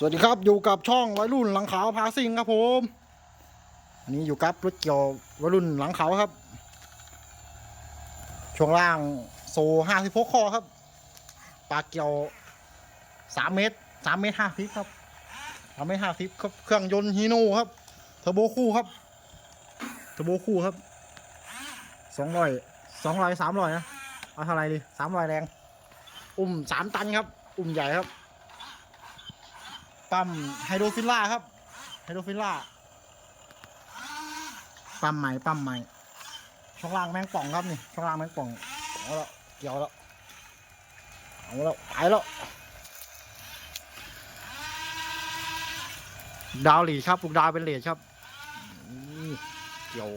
สวัสดีครับอยู่กับช่องวัยรุ่นหลังขาวพาซิงครับผม อันนี้อยู่กับรถเกี่ยววัยรุ่นหลังขาวครับ ช่วงล่างโซห้าสิบหกคอครับ ปลาเกี่ยวสามเมตรสามเมตรห้าสิบครับสามเมตรห้าสิบครับเครื่องยนต์ฮีโน่ครับเทอร์โบคู่ครับเทอร์โบคู่ครับสองร้อยสองร้อยสามร้อยนะเอาเท่าไหรดีสามร้อยแรง อุ้มสามตันครับ อุ้มใหญ่ครับ ปั๊มไฮโดรฟิลล่าครับไฮโดรฟิลล่าปั๊มใหม่ปั๊มใหม่ช่องล่างแมงป่องครับนี่ช่องล่างแมงป่องเอาแล้วเกี่ยวแล้วเอาแล้วไปแล้วดาวหลีครับลูกดาวเป็นเหรียญครับนี่เกี่ยว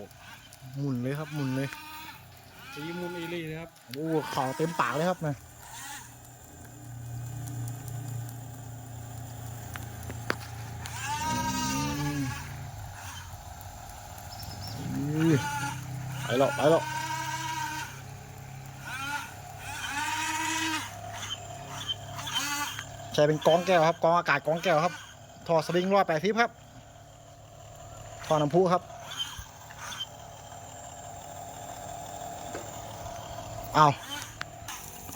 หมุนเลยครับหมุนเลยสีมูลเอลี่นะครับโอ้เข่าเต็มปากเลยครับนะอืมไป แล้วไปแล้วใช้เป็นกองแก้วครับกองอากาศกองแก้วครับทอสลิงร้อยแปดทิพครับทอน้ำพุครับเอา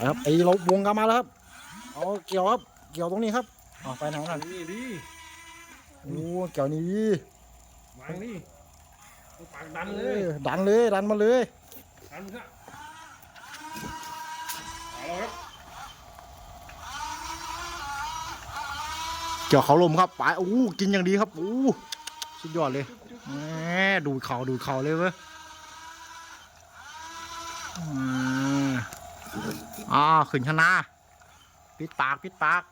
ครับไอ้เราวงกันมาแล้วครับเอาเกี่ยวครับเกี่ยวตรงนี้ครับเอาไปไหนกันนี่ดิโอ้เกี่ยวนี้วางนี่ ปากดันเลเอยอดันเลยดันมาเลยดันซะเอาละครับเกี่ยวเขาลมครับไปโอ้กินอย่างดีครับโอ้สุดยอดเลยแหมดูดเขาดูดเขาเลยเว้ยอืมอ่าขึ้นชนะปิดปากปิดปาก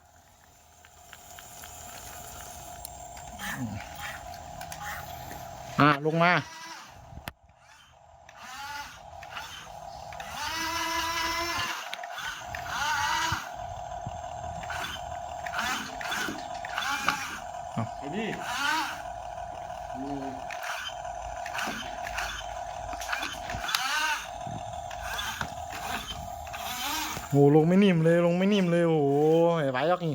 อ่าลงมา ไอ้นี่อืมโอ้ลงไม่นิ่มเลยลงไม่นิ่มเลยโอ้โหไม่ไหวหรอกนี่